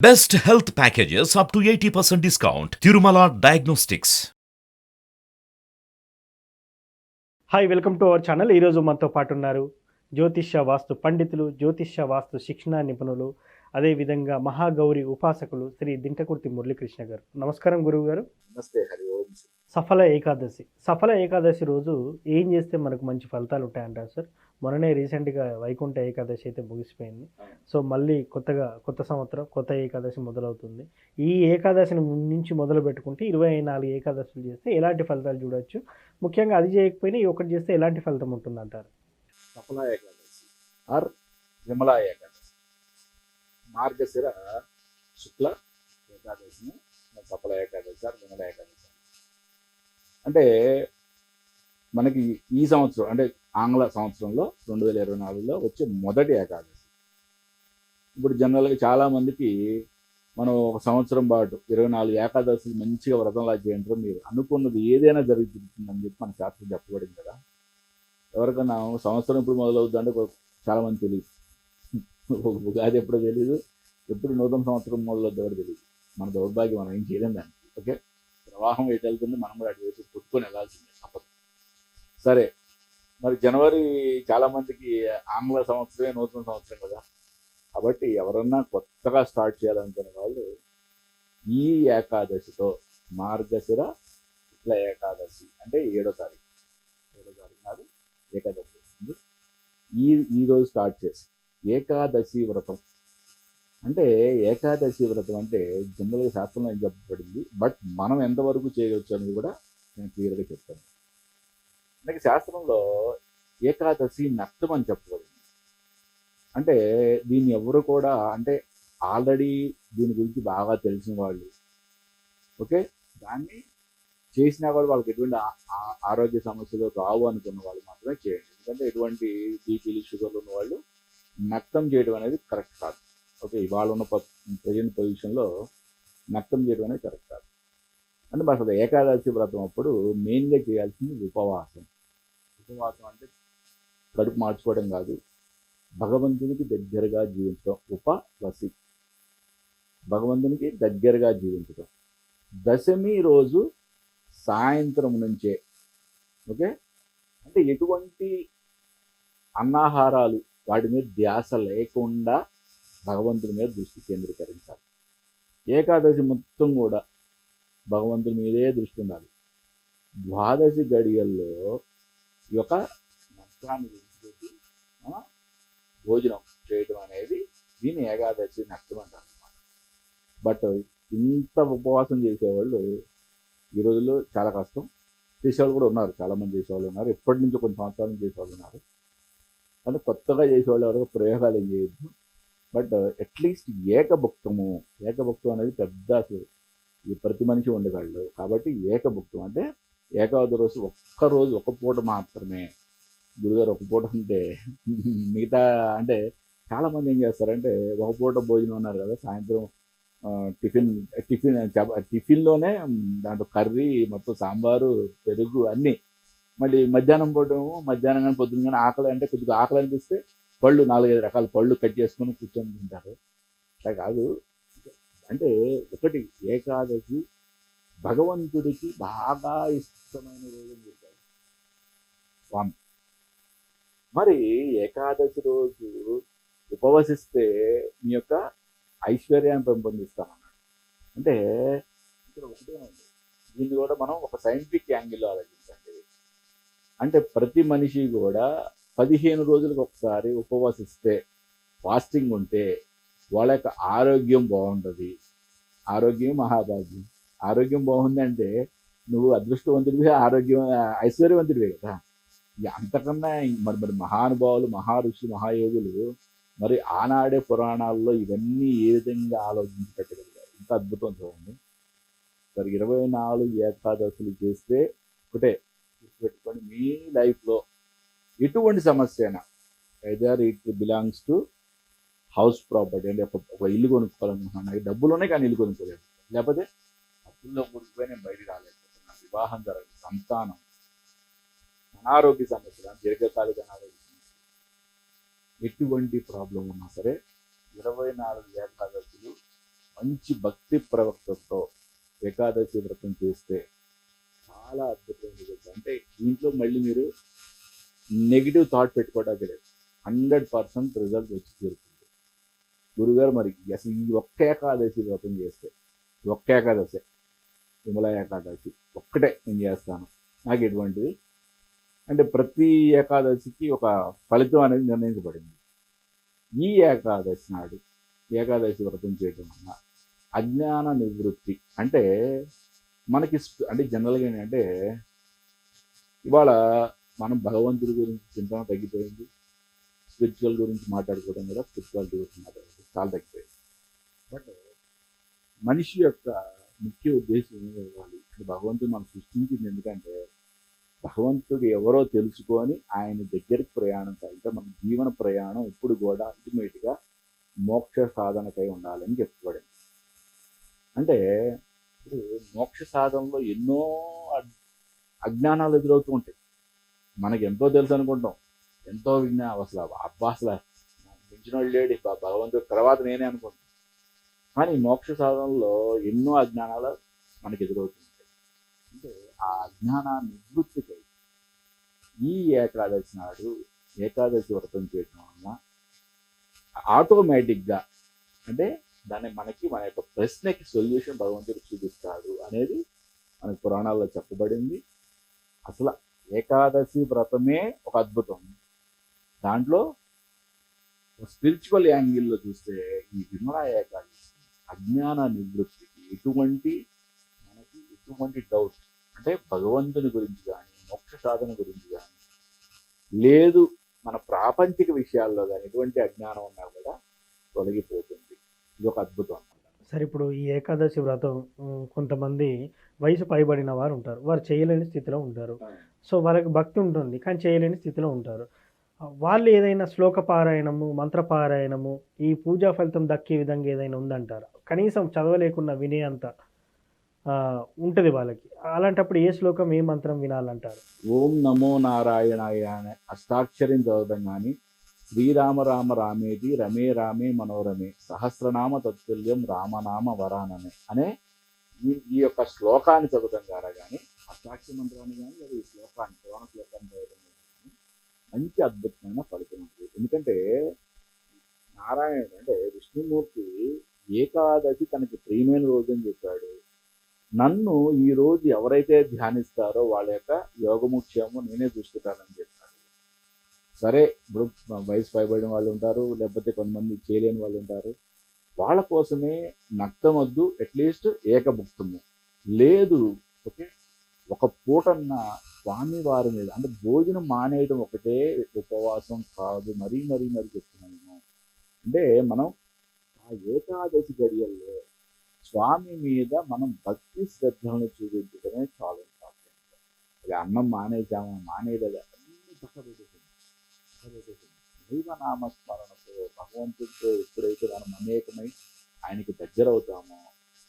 Best health packages up to 80% discount. Tirumala Diagnostics. Hi welcome to our channel ఈరోజు మనతో పాటు ఉన్నారు జ్యోతిష్య వాస్తు పండితులు జ్యోతిష్య వాస్తు శిక్షణ నిపుణులు అదేవిధంగా మహాగౌరి ఉపాసకులు శ్రీ దింటకుర్తి మురళీకృష్ణ గారు నమస్కారం గురువు గారు నమస్తే హరి ఓం సఫల ఏకాదశి. సఫల ఏకాదశి రోజు ఏం చేస్తే మనకు మంచి ఫలితాలు ఉంటాయంటారు సార్? మొన్ననే రీసెంట్గా వైకుంఠ ఏకాదశి అయితే ముగిసిపోయింది. సో మళ్ళీ కొత్తగా కొత్త సంవత్సరం కొత్త ఏకాదశి మొదలవుతుంది. ఈ ఏకాదశిని నుంచి మొదలు పెట్టుకుంటే ఇరవై నాలుగు ఏకాదశులు చేస్తే ఎలాంటి ఫలితాలు చూడొచ్చు? ముఖ్యంగా అది చేయకపోయినా ఈ ఒకటి చేస్తే ఎలాంటి ఫలితం ఉంటుంది అంటారు సఫల ఏకాదశి. ఆర్ విమలా ఏకాదశి. మార్గశిర శుక్ల ఏకాదశిని సఫల ఏకాదశి ఆర్ విమల ఏకాదశి. అంటే మనకి ఈ సంవత్సరం అంటే ఆంగ్ల సంవత్సరంలో రెండు వేల ఇరవై నాలుగులో వచ్చే మొదటి ఏకాదశి. ఇప్పుడు జనరల్గా చాలా మందికి మనం ఒక సంవత్సరం పాటు ఇరవై నాలుగు ఏకాదశి మంచిగా వ్రతంలా చేయండి మీరు అనుకున్నది ఏదైనా జరుగుతుందని చెప్పి మన శాస్త్రం చెప్పబడింది కదా. ఎవరికన్నా సంవత్సరం ఇప్పుడు మొదలవుతుందంటే అంటే తెలియదు. ఉగాది ఎప్పుడో తెలియదు ఎప్పుడు నూతన సంవత్సరం మొదలవుతుందో తెలియదు మన దౌర్భాగ్యం మనం ఏం చేయలేం దానికి ఓకే? ప్రవాహం ఎటు వెళ్తుంది మనం కూడా అటు పుట్టుకొని వెళ్ళాల్సిందే తప్పదు. సరే మరి జనవరి చాలా మందికి ఆంగ్ల సంవత్సరమే నూతన సంవత్సరం కదా. కాబట్టి ఎవరన్నా కొత్తగా స్టార్ట్ చేయాలనుకునే వాళ్ళు ఈ ఏకాదశితో మార్గశిర శుక్ల ఏకాదశి అంటే ఏడో తారీఖు. ఏడో తారీఖు నాడు ఏకాదశి వస్తుంది. ఈ ఈ రోజు స్టార్ట్ చేసి ఏకాదశి వ్రతం అంటే ఏకాదశి వ్రతం అంటే జనరల్గా శాస్త్రంలో ఏం చెప్పబడింది? బట్ మనం ఎంతవరకు చేయవచ్చు అనేది కూడా నేను క్లియర్గా చెప్తాను. మనకి శాస్త్రంలో ఏకాదశి నష్టం అని చెప్పబడింది. అంటే దీన్ని ఎవరు కూడా అంటే ఆల్రెడీ దీని గురించి బాగా తెలిసిన వాళ్ళు. ఓకే? దాన్ని చేసినా కూడా వాళ్ళకి ఎటువంటి ఆ- ఆరోగ్య సమస్యలు రావు అనుకున్న వాళ్ళు మాత్రమే చేయండి. ఎందుకంటే ఎటువంటి బీపీలు షుగర్లు ఉన్న వాళ్ళు నక్తం చేయడం అనేది కరెక్ట్ కాదు. ఓకే ఇవాళ ఉన్న ప్రజెంట్ పొజిషన్లో నక్తం చేయడం అనేది కరెక్ట్ కాదు. అంటే మరి అసలు ఏకాదశి వ్రతం అప్పుడు మెయిన్గా చేయాల్సింది ఉపవాసం. ఉపవాసం అంటే కడుపు మార్చుకోవడం కాదు భగవంతునికి దగ్గరగా జీవించడం ఉపవసి. భగవంతునికి దగ్గరగా జీవించడం. దశమి రోజు సాయంత్రం నుంచే ఓకే? అంటే ఎటువంటి అన్నాహారాలు వాటి మీద ధ్యాస లేకుండా భగవంతుని మీద దృష్టి కేంద్రీకరించాలి. ఏకాదశి మొత్తం కూడా భగవంతుడి మీదే దృష్టి ఉండాలి. ద్వాదశి గడియల్లో ఈ యొక్క నష్టాన్ని విడిచిపెట్టి మనం భోజనం చేయడం అనేది దీని ఏకాదశి నష్టం అంటారు బట్ ఇంత ఉపవాసం చేసేవాళ్ళు ఈ రోజుల్లో చాలా కష్టం. చేసేవాళ్ళు కూడా ఉన్నారు. చాలామంది చేసేవాళ్ళు ఉన్నారు. ఎప్పటి నుంచో కొన్ని సంవత్సరాల నుంచి చేసేవాళ్ళు ఉన్నారు. అంటే కొత్తగా చేసేవాళ్ళు ఎవరికి ప్రయోగాలు ఏం చేయొద్దు. బట్ అట్లీస్ట్ ఏకభుక్తము ఏకభుక్తం అనేది పెద్ద అసలు ఈ ప్రతి మనిషి ఉండగలడు కాబట్టి ఏకభుక్తం అంటే ఏకావది రోజు ఒక్క రోజు ఒక పూట మాత్రమే. గురుగారు ఒక పూట అంటే మిగతా అంటే చాలామంది ఏం చేస్తారంటే ఒక పూట భోజనం ఉన్నారు కదా సాయంత్రం టిఫిన్ టిఫిన్ టిఫిన్లోనే దాంట్లో కర్రీ మొత్తం సాంబారు పెరుగు అన్నీ. మళ్ళీ మధ్యాహ్నం పూట మధ్యాహ్నం కానీ పొద్దున్న కానీ ఆకలి అంటే కొద్దిగా ఆకలి అనిపిస్తే పళ్ళు నాలుగైదు రకాల పళ్ళు కట్ చేసుకొని కూర్చొని తింటారు. అట్లా కాదు. అంటే ఒకటి ఏకాదశి భగవంతుడికి బాగా ఇష్టమైన రోజు అని చెప్పారు. స్వామి. మరి ఏకాదశి రోజు ఉపవసిస్తే మీ యొక్క ఐశ్వర్యాన్ని పెంపొందిస్తామన్నాడు. అంటే ఇక్కడ ఒకటే ఉంది. దీన్ని కూడా మనం ఒక సైంటిఫిక్ యాంగిల్లో ఆలోచించండి. అంటే ప్రతి మనిషి కూడా పదిహేను రోజులకు ఒకసారి ఉపవాసిస్తే ఫాస్టింగ్ ఉంటే వాళ్ళ యొక్క ఆరోగ్యం బాగుంటుంది. ఆరోగ్యం మహాభాగ్యం. ఆరోగ్యం బాగుంది అంటే నువ్వు అదృష్టవంతుడివి ఆరోగ్యం ఐశ్వర్యవంతుడివే కదా. ఇక అంతకన్నా మరి మరి మహానుభావులు మహారుషులు మహాయోగులు మరి ఆనాడే పురాణాల్లో ఇవన్నీ ఏ విధంగా ఆలోచించి పెట్టగలిగారు? ఇంత అద్భుతం చూడండి. మరి ఇరవై నాలుగు ఏకాదశులు చేస్తే ఒకటే గుర్తుపెట్టుకొని మీ లైఫ్లో ఎటువంటి సమస్య అయినా either it belongs to house property అంటే ఒక ఇల్లు కొనుక్కోవాలనుకుంటున్నాను నాకు డబ్బులు ఉన్నాయి కానీ ఇల్లు కొనుక్కోలేదు. లేకపోతే అప్పుల్లో కూడిపోయి నేను బయటికి రాలేకపోతున్నాను వివాహం జరగదు. సంతానం. అనారోగ్య సమస్యలు దీర్ఘకాలిక అనారోగ్య సమస్యలు ఎటువంటి ప్రాబ్లం ఉన్నా సరే ఇరవై నాలుగు ఏకాదశులు మంచి భక్తి ప్రవక్తతో ఏకాదశి వ్రతం చేస్తే చాలా అద్భుతమైన అంటే దీంట్లో మళ్ళీ మీరు నెగిటివ్ థాట్ పెట్టుకోవడానికి లేదు. హండ్రెడ్ పర్సెంట్ రిజల్ట్ వచ్చి తీరుతుంది. గురుగారు మరి అసలు ఈ ఒక్క ఏకాదశి వ్రతం చేస్తే ఒక్క ఏకాదశి విమల ఏకాదశి ఒక్కటే నేను చేస్తాను. నాకు ఎటువంటిది? అంటే ప్రతి ఏకాదశికి ఒక ఫలితం అనేది నిర్ణయించబడింది. ఈ ఏకాదశి నాడు ఏకాదశి వ్రతం చేయటం వల్ల అజ్ఞాన నివృత్తి అంటే మనకి అంటే జనరల్గా ఏంటంటే ఇవాళ మనం భగవంతుడి గురించి చింతన తగ్గిపోయింది. స్పిరిచువల్ గురించి మాట్లాడుకోవడం కూడా స్పిరిచువాలిటీ గురించి మాట్లాడుకోవడం చాలా తగ్గిపోయింది. బట్ మనిషి యొక్క ముఖ్య ఉద్దేశం ఏమి భగవంతుడు మనం సృష్టించింది ఎందుకంటే భగవంతుడు ఎవరో తెలుసుకొని ఆయన దగ్గరికి ప్రయాణం సాగితే మన జీవన ప్రయాణం ఇప్పుడు కూడా అల్టిమేట్గా మోక్ష సాధనకై ఉండాలని చెప్పబడింది అంటే ఇప్పుడు మోక్ష సాధనలో ఎన్నో అజ్ఞానాలు ఎదురవుతూ ఉంటాయి. మనకి ఎంతో తెలుసు అనుకుంటాం. ఎంతో విజ్ఞా అసలు అబ్బా అసలు నాకు మించిన వాడు లేడు భగవంతుడు తర్వాత నేనే అనుకుంటాను కానీ మోక్ష సాధనలో ఎన్నో అజ్ఞానాలు మనకి ఎదురవుతుంటాయి. అంటే ఆ అజ్ఞాన నివృత్తికై ఈ ఏకాదశి నాడు ఏకాదశి వ్రతం చేయడం వలన ఆటోమేటిక్గా అంటే దాన్ని మనకి మన యొక్క ప్రశ్నకి సొల్యూషన్ భగవంతుడు చూపిస్తాడు అనేది మన పురాణాల్లో చెప్పబడింది. అసలు ఏకాదశి వ్రతమే ఒక అద్భుతం. దాంట్లో స్పిరిచువల్ యాంగిల్లో చూస్తే ఈ విమలా ఏకాదశి అజ్ఞాన నివృత్తికి ఎటువంటి మనకి ఎటువంటి డౌట్ అంటే భగవంతుని గురించి కానీ మోక్ష సాధన గురించి కానీ లేదు మన ప్రాపంచిక విషయాల్లో కానీ ఎటువంటి అజ్ఞానం ఉన్నా కూడా తొలగిపోతుంది ఇది ఒక అద్భుతం అన్నమాట సరే ఇప్పుడు ఈ ఏకాదశి వ్రతం కొంతమంది వయసు పైబడిన వారు ఉంటారు. వారు చేయలేని స్థితిలో ఉంటారు. సో వాళ్ళకి భక్తి ఉంటుంది కానీ చేయలేని స్థితిలో ఉంటారు. వాళ్ళు ఏదైనా శ్లోక పారాయణము మంత్ర పారాయణము ఈ పూజా ఫలితం దక్కే విధంగా ఏదైనా ఉందంటారు? కనీసం చదవలేకున్నా వినే అంత ఉంటుంది వాళ్ళకి. అలాంటప్పుడు ఏ శ్లోకం ఏ మంత్రం వినాలంటారు? ఓం నమో నారాయణాయ అనే అష్టాక్షరం చదవడం కానీ శ్రీరామ రామ రామేది రమే రామే మనోరమే సహస్రనామ తత్తుల్యం రామనామ వరాననే అనే ఈ ఈ యొక్క శ్లోకాన్ని చదవడం ద్వారా కానీ అష్టాక్షర మంత్రాన్ని కానీ లేదా ఈ శ్లోకాన్ని పురాణ శ్లోకాన్ని చదవడం కానీ మంచి అద్భుతమైన ఫలితం ఉంది. ఎందుకంటే నారాయణుడు అంటే విష్ణుమూర్తి ఏకాదశి తనకి ప్రియమైన రోజు అని చెప్పాడు. నన్ను ఈ రోజు ఎవరైతే ధ్యానిస్తారో వాళ్ళ యొక్క యోగముఖ్యము నేనే చూసుకుంటానని చెప్పాడు. సరే ఇప్పుడు వయసు పైబడిన వాళ్ళు ఉంటారు లేకపోతే కొంతమంది చేయలేని వాళ్ళు ఉంటారు. వాళ్ళ కోసమే నక్తమొద్దు అట్లీస్ట్ ఏకభుక్తము. లేదు ఓకే? ఒక పూటన్న స్వామి వారి మీద అంటే భోజనం మానేయడం ఒకటే ఉపవాసం కాదు మరీ మరీ మరీ చెప్తున్నాను నేను. అంటే మనం ఆ ఏకాదశి గడియల్లో స్వామి మీద మనం భక్తి శ్రద్ధలను చూపించడమే చాలా. ఇంపార్టెంట్ అది అన్నం మానేసామా మానేయలేదా? అన్ని పక్క పెట్టేసింది భగవంతుడితో ఎప్పుడైతే మనం అనేకమై ఆయనకి దగ్గర అవుతామో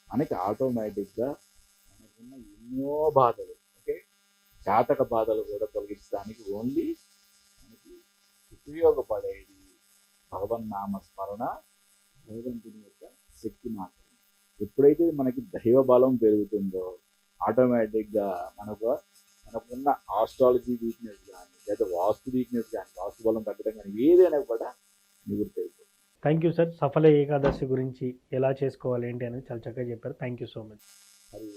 మనకి ఆటోమేటిక్గా మనకున్న ఎన్నో బాధలు ఓకే? జాతక బాధలు కూడా తొలగించడానికి ఓన్లీ మనకి ఉపయోగపడేది భగవన్నామస్మరణ భగవంతుని యొక్క శక్తి మాత్రమే. ఎప్పుడైతే మనకి దైవ బలం పెరుగుతుందో ఆటోమేటిక్గా మనకు మనకున్న ఆస్ట్రాలజీ వీక్నెస్ కానీ లేదా వాస్తు వీక్నెస్ కానీ వాస్తు బలం తగ్గడం కానీ ఏదైనా కూడా నివృత్తి అయిపోతుంది. Thank you sir Saphala Ekadashi గురించి ఎలా చేసుకోవాలి ఏంటి అనేది చాలా చక్కగా చెప్పారు. థ్యాంక్ యూ సో మచ్ మరి